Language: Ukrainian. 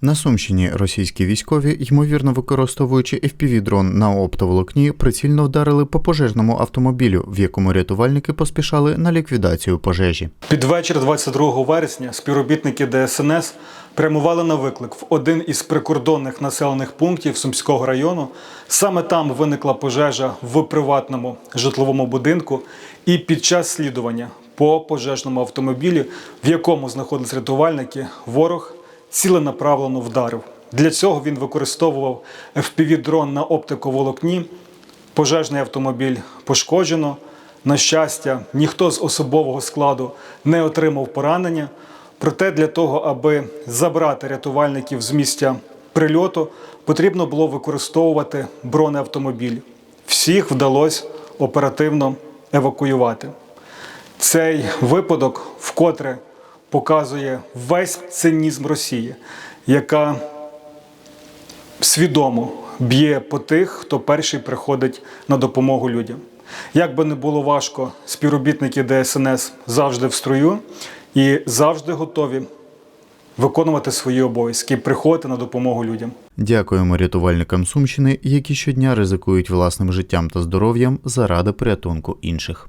На Сумщині російські військові, ймовірно використовуючи FPV-дрон на оптоволокні, прицільно вдарили по пожежному автомобілю, в якому рятувальники поспішали на ліквідацію пожежі. Під вечір 22 вересня співробітники ДСНС прямували на виклик в один із прикордонних населених пунктів Сумського району. Саме там виникла пожежа в приватному житловому будинку, і під час слідування по пожежному автомобілі, в якому знаходились рятувальники, ворог ціленаправлено вдарив. Для цього він використовував FPV-дрон на оптиковолокні. Пожежний автомобіль пошкоджено. На щастя, ніхто з особового складу не отримав поранення. Проте для того, аби забрати рятувальників з місця прильоту, потрібно було використовувати бронеавтомобіль. Всіх вдалося оперативно евакуювати. Цей випадок вкотре показує весь цинізм Росії, яка свідомо б'є по тих, хто перший приходить на допомогу людям. Як би не було важко, співробітники ДСНС завжди в строю і завжди готові виконувати свої обов'язки, приходити на допомогу людям. Дякуємо рятувальникам Сумщини, які щодня ризикують власним життям та здоров'ям заради порятунку інших.